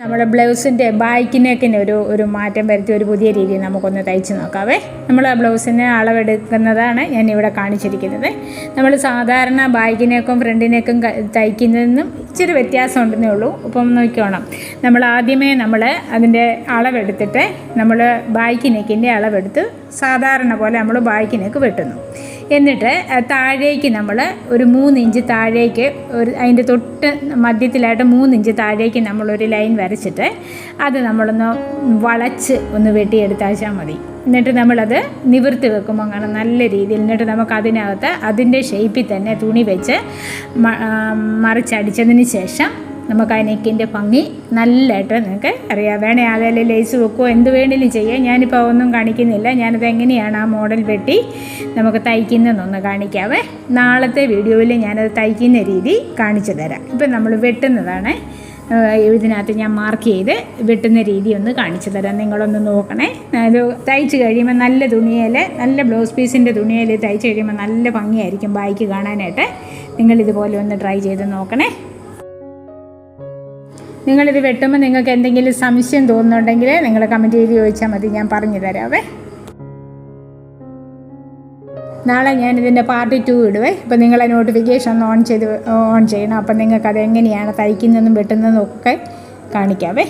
നമ്മുടെ ബ്ലൗസിന്റെ ബാക്കിനേക്കിന് ഒരു ഒരു മാറ്റം വരുത്തി ഒരു പുതിയ രീതി നമുക്കൊന്ന് തയ്ച്ച് നോക്കാവേ. നമ്മൾ ആ ബ്ലൗസിന് അളവെടുക്കുന്നതാണ് ഞാൻ ഇവിടെ കാണിച്ചിരിക്കുന്നത്. നമ്മൾ സാധാരണ ബാക്കിനേക്കും ഫ്രണ്ടിനേക്കും തയ്ക്കുന്നതെന്നും തയ്ക്കുന്നതിനും ഇച്ചിരി വ്യത്യാസം ഉണ്ടെന്നേ ഉള്ളൂ. അപ്പം നോക്കിക്കോണം. നമ്മൾ ആദ്യമേ നമ്മൾ അതിന്റെ അളവെടുത്തിട്ട് നമ്മൾ ബാക്ക് നെക്കിന്റെ അളവെടുത്ത് സാധാരണ പോലെ നമ്മൾ ബാക്ക് നെക്ക് വെട്ടുന്നു. എന്നിട്ട് താഴേക്ക് നമ്മൾ ഒരു മൂന്നിഞ്ച് താഴേക്ക് ഒരു അതിന്റെ തൊട്ട് മധ്യത്തിലായിട്ട് മൂന്നിഞ്ച് താഴേക്ക് നമ്മളൊരു ലൈൻ വരച്ചിട്ട് അത് നമ്മളൊന്ന് വളച്ച് ഒന്ന് വെട്ടിയെടുത്താച്ചാൽ മതി. എന്നിട്ട് നമ്മളത് നിവർത്തി വെക്കുമ്പോൾ അങ്ങനെ നല്ല രീതിയിൽ എന്നിട്ട് നമുക്ക് അതിനകത്ത് അതിന്റെ ഷേപ്പിൽ തന്നെ തുണി വെച്ച് മറിച്ചടിച്ചതിന് ശേഷം നമുക്ക് ആ നെക്കിന്റെ ഭംഗി നല്ലതായിട്ട് നിങ്ങൾക്ക് അറിയാം. വേണേ അതല്ലേ ലേസ് വെക്കുകയോ എന്ത് വേണേലും ചെയ്യാം. ഞാനിപ്പോൾ ഒന്നും കാണിക്കുന്നില്ല. ഞാനത് എങ്ങനെയാണ് ആ മോഡൽ വെട്ടി നമുക്ക് തയ്ക്കുന്നതെന്നൊന്ന് കാണിക്കാവേ. നാളത്തെ വീഡിയോയിൽ ഞാനത് തയ്ക്കുന്ന രീതി കാണിച്ചു തരാം. ഇപ്പം നമ്മൾ വെട്ടുന്നതാണ്. ഇതിനകത്ത് ഞാൻ മാർക്ക് ചെയ്ത് വെട്ടുന്ന രീതി ഒന്ന് കാണിച്ചു തരാം. നിങ്ങളൊന്ന് നോക്കണേ. അത് തയ്ച്ച് കഴിയുമ്പോൾ നല്ല തുണിയിൽ നല്ല ബ്ലൗസ് പീസിന്റെ തുണിയിൽ തയ്ച്ച് കഴിയുമ്പോൾ നല്ല ഭംഗിയായിരിക്കും ബായ്ക്ക് കാണാനായിട്ട്. നിങ്ങളിതുപോലെ ഒന്ന് ട്രൈ ചെയ്ത് നോക്കണേ. നിങ്ങളിത് വെട്ടുമ്പോൾ നിങ്ങൾക്ക് എന്തെങ്കിലും സംശയം തോന്നുന്നുണ്ടെങ്കിൽ നിങ്ങൾ കമന്റ് ചെയ്ത് ചോദിച്ചാൽ മതി ഞാൻ പറഞ്ഞു തരാവേ. നാളെ ഞാൻ ഇതിന്റെ പാർട്ട് ടു ഇടുവേ. ഇപ്പം നിങ്ങളെ നോട്ടിഫിക്കേഷൻ ഒന്ന് ഓൺ ചെയ്ത് ഓൺ ചെയ്യണം. അപ്പം നിങ്ങൾക്ക് അത് എങ്ങനെയാണ് തയ്ക്കുന്നതെന്നും വെട്ടുന്നതും ഒക്കെ കാണിക്കാവേ.